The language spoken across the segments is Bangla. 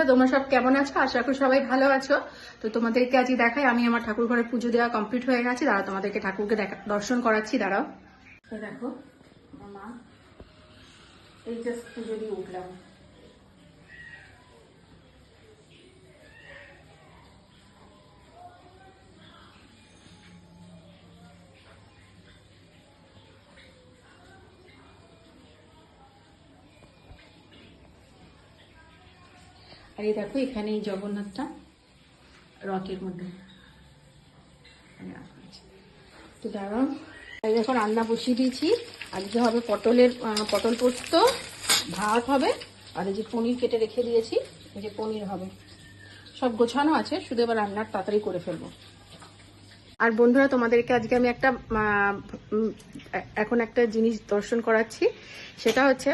বন্ধুরা, তোমরা সব কেমন আছো? আশা করি সবাই ভালো আছো। তো তোমাদেরকে আজকে দেখাই, আমি আমার ঠাকুর ঘরে পুজো দেওয়া কমপ্লিট হয়ে গেছে। দাঁড়া তোমাদেরকে ঠাকুরকে দেখা, দর্শন করাচ্ছি, দাঁড়াও। দেখো এই জাস্ট পুজো দিয়ে উঠলাম। আর এই দেখো এখানে এই জগন্নাথটা রথের মধ্যে। এখানে। তো দাঁড়াও। এই দেখো রান্না বসিয়ে দিয়েছি। আজকে হবে পটলের পটল পোস্ত, ভাত হবে, আর এই যে পনির কেটে রেখে দিয়েছি, এই যে পনির হবে। সব গোছানো আছে, শুধু এবার রান্নার তাড়াতাড়ি করে ফেলব। আর বন্ধুরা, তোমাদেরকে আজকে আমি একটা এখন একটা জিনিস দর্শন করাচ্ছি। সেটা হচ্ছে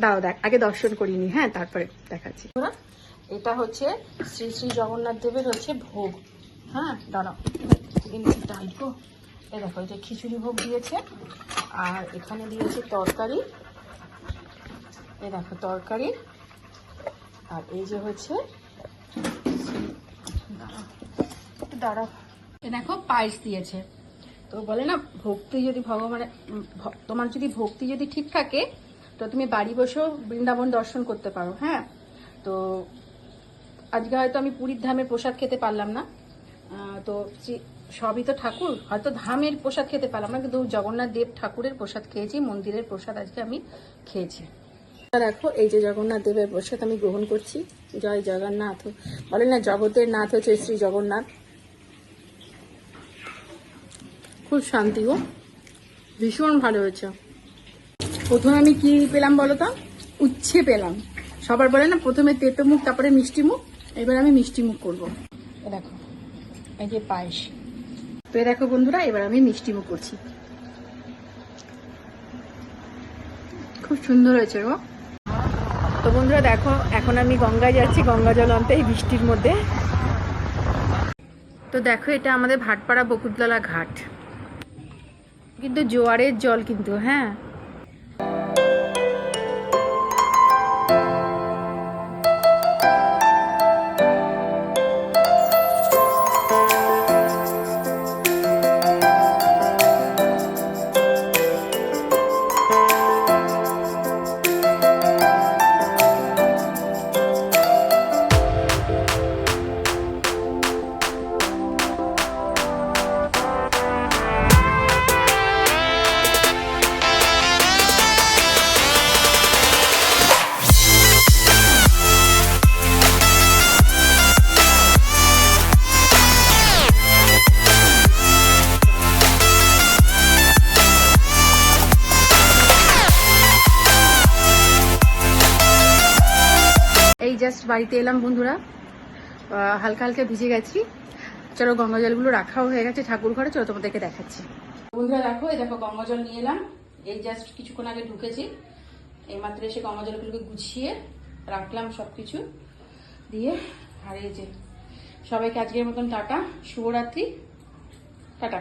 দাঁড়াও দেখ আগে দর্শন করিনি হ্যাঁ তারপরে দেখাচ্ছি। এটা হচ্ছে শ্রী শ্রী জগন্নাথ দেবের হচ্ছে ভোগ। হ্যাঁ দাঁড়াও এই দেখো এটা খিচুড়ি ভোগ দিয়েছে আর এখানে দিয়েছে তরকারি। এই দেখো তরকারি। আর এই যে হচ্ছে দাঁড়াও এ দেখো পায়েস দিয়েছে। তো বলে না ভক্তি যদি ভগবানের ভ- তোমার যদি ভক্তি যদি ঠিক থাকে তো তুমি বাড়ি বসেও বৃন্দাবন দর্শন করতে পারো হ্যাঁ? তো আজকে হয়তো আমি পুরীর ধামের প্রসাদ খেতে পারলাম না। তো সবই তো ঠাকুর, হয়তো ধামের প্রসাদ খেতে পারলাম না, কিন্তু জগন্নাথ দেব ঠাকুরের প্রসাদ খেয়েছি, মন্দিরের প্রসাদ আজকে আমি খেয়েছি। দেখো এই যে জগন্নাথ দেবের প্রসাদ আমি গ্রহণ করছি। জয় জগন্নাথ। বলেন না, জগতের নাথ হচ্ছে শ্রী জগন্নাথ। খুব শান্তি গো। ভীষণ ভালো হয়েছে। প্রথমে আমি কি পেলাম বলো তো? উচ্ছে পেলাম। সবার বলে না, প্রথমে তেতো মুখ, তারপরে মিষ্টি মুখ, এবার আমি মিষ্টি মুখ করব। দেখো, এই যে পায়েস। তো দেখো বন্ধুরা, এবার আমি মিষ্টি মুখ করছি। খুব সুন্দর হয়েছে গো। তো বন্ধুরা দেখো, এখন আমি গঙ্গায় যাচ্ছি, গঙ্গা জল আনতে এই বৃষ্টির মধ্যে। তো দেখো, এটা আমাদের ভাটপাড়া বকুতলা ঘাট। কিন্তু জোয়ারের জল কিন্তু হ্যাঁ? জাস্ট বাড়িতে এলাম বন্ধুরা। হালকা হালকা ভিজে গেছি। চলো গঙ্গা জলগুলো রাখাও হয়ে গেছে ঠাকুর ঘরে চলো তোমাদেরকে দেখাচ্ছি। বন্ধুরা দেখো, এই দেখো গঙ্গা জল নিয়ে এলাম। এই জাস্ট কিছুক্ষণ আগে ঢুকেছি। এই মাত্র এসে গঙ্গা জলগুলোকে গুছিয়ে রাখলাম সব কিছু দিয়ে এই যে, সবাইকে আজকের মতন টাটা। শুভরাত্রি। টাটা।